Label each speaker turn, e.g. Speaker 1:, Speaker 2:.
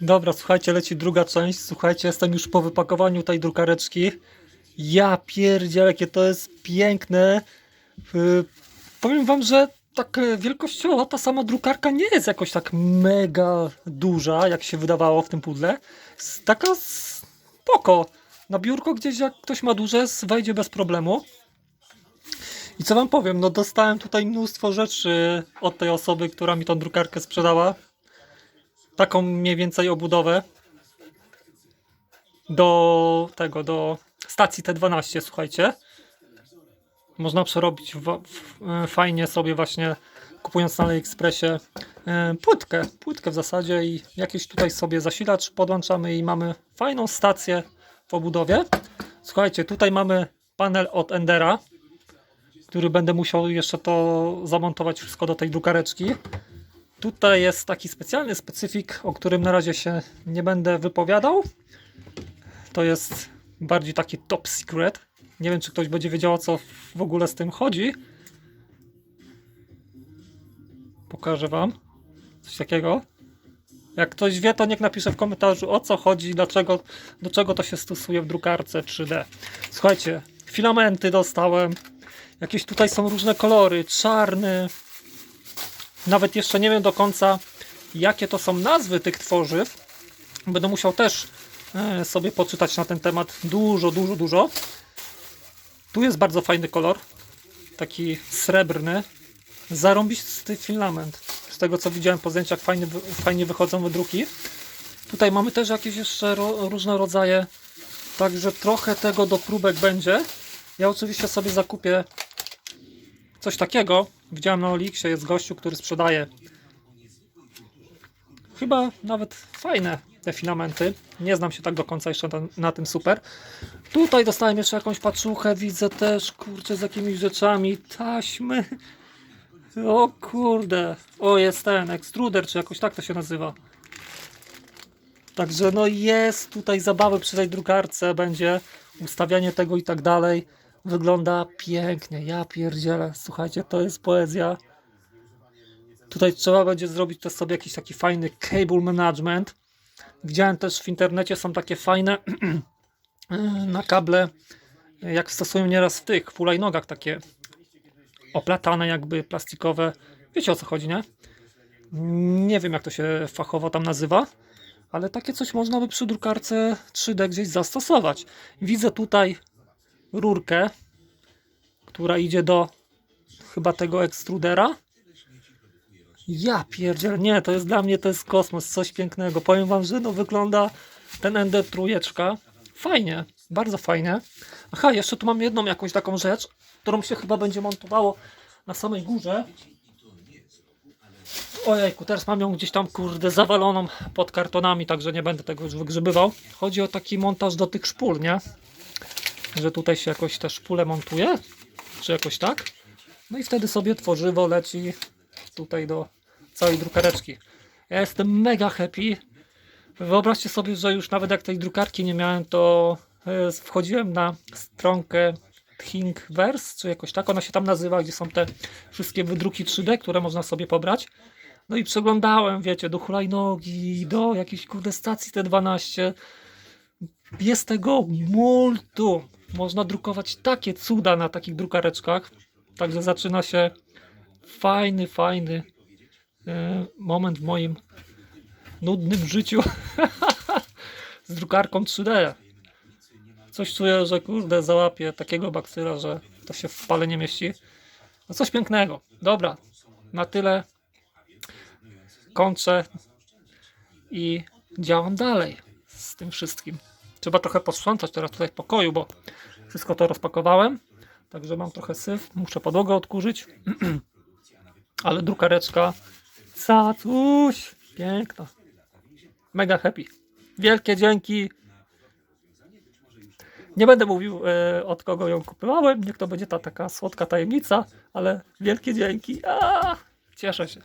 Speaker 1: Dobra, słuchajcie, leci druga część. Słuchajcie, jestem już po wypakowaniu tej drukareczki. Ja pierdzielę, jakie to jest piękne. Yy, powiem wam, że tak e, wielkościowo ta sama drukarka nie jest jakoś tak mega duża, jak się wydawało w tym pudle. Taka spoko. Na biurko gdzieś jak ktoś ma duże, wejdzie bez problemu. I co wam powiem, no dostałem tutaj mnóstwo rzeczy od tej osoby, która mi tą drukarkę sprzedała. Taką mniej więcej obudowę do tego, do stacji T12, słuchajcie. Można przerobić w, w, e, fajnie sobie właśnie kupując na AliExpressie e, płytkę, płytkę w zasadzie i jakiś tutaj sobie zasilacz podłączamy i mamy fajną stację w obudowie. Słuchajcie, tutaj mamy panel od Endera, który będę musiał jeszcze to zamontować wszystko do tej drukareczki. Tutaj jest taki specjalny specyfik, o którym na razie się nie będę wypowiadał. To jest bardziej taki top secret. Nie wiem, czy ktoś będzie wiedział, o co w ogóle z tym chodzi. Pokażę Wam coś takiego. Jak ktoś wie, to niech napisze w komentarzu o co chodzi, dlaczego, do czego to się stosuje w drukarce 3D. Słuchajcie, filamenty dostałem. Jakieś tutaj są różne kolory, czarny. Nawet jeszcze nie wiem do końca, jakie to są nazwy tych tworzyw. Będę musiał też e, sobie poczytać na ten temat dużo, dużo, dużo. Tu jest bardzo fajny kolor. Taki srebrny. Zarąbisty filament. Z tego co widziałem po zdjęciach fajnie, fajnie wychodzą wydruki. Tutaj mamy też jakieś jeszcze ro, różne rodzaje. Także trochę tego do próbek będzie. Ja oczywiście sobie zakupię coś takiego. Widziałem na Oliksie, jest gościu, który sprzedaje chyba nawet fajne te filamenty. Nie znam się tak do końca jeszcze na, na tym super. Tutaj dostałem jeszcze jakąś paczuchę, widzę też, kurczę, z jakimiś rzeczami, taśmy. O kurde, o jest ten, ekstruder, czy jakoś tak to się nazywa. Także no jest tutaj zabawy przy tej drukarce, będzie ustawianie tego i tak dalej. Wygląda pięknie, ja pierdzielę, słuchajcie, to jest poezja. Tutaj trzeba będzie zrobić też sobie jakiś taki fajny cable management. Widziałem też w internecie są takie fajne na kable, jak stosują nieraz w tych hulajnogach takie oplatane jakby plastikowe. Wiecie o co chodzi, nie? Nie wiem jak to się fachowo tam nazywa, ale takie coś można by przy drukarce 3D gdzieś zastosować. Widzę tutaj rurkę, która idzie do chyba tego ekstrudera. Ja pierdziel, nie, to jest dla mnie to jest kosmos, coś pięknego. Powiem wam, że no wygląda ten Ender trójeczka fajnie, bardzo fajnie. Aha, jeszcze tu mam jedną jakąś taką rzecz, którą się chyba będzie montowało na samej górze. Ojejku, teraz mam ją gdzieś tam kurde zawaloną pod kartonami, także nie będę tego już wygrzebywał. Chodzi o taki montaż do tych szpul, nie? Że tutaj się jakoś te szpule montuje, czy jakoś tak. No i wtedy sobie tworzywo leci tutaj do całej drukareczki. Ja jestem mega happy. Wyobraźcie sobie, że już nawet jak tej drukarki nie miałem, to e, wchodziłem na stronkę Thingiverse, czy jakoś tak ona się tam nazywa, gdzie są te wszystkie wydruki 3D, które można sobie pobrać. No i przeglądałem, wiecie, do hulajnogi, do jakiejś kurde stacji T12. Jest tego multum. Można drukować takie cuda na takich drukareczkach. Także zaczyna się fajny, fajny e, moment w moim nudnym życiu z drukarką 3D. Coś czuję, że kurde załapię takiego baksyla, że to się w pale nie mieści. No coś pięknego. Dobra, na tyle kończę i działam dalej z tym wszystkim. Trzeba trochę posprzątać teraz tutaj w pokoju, bo wszystko to rozpakowałem. Także mam trochę syf, muszę podłogę odkurzyć. Ale drukareczka, cacuś, piękna. Mega happy. Wielkie dzięki. Nie będę mówił e, od kogo ją kupowałem, niech to będzie ta taka słodka tajemnica, ale wielkie dzięki. A, cieszę się.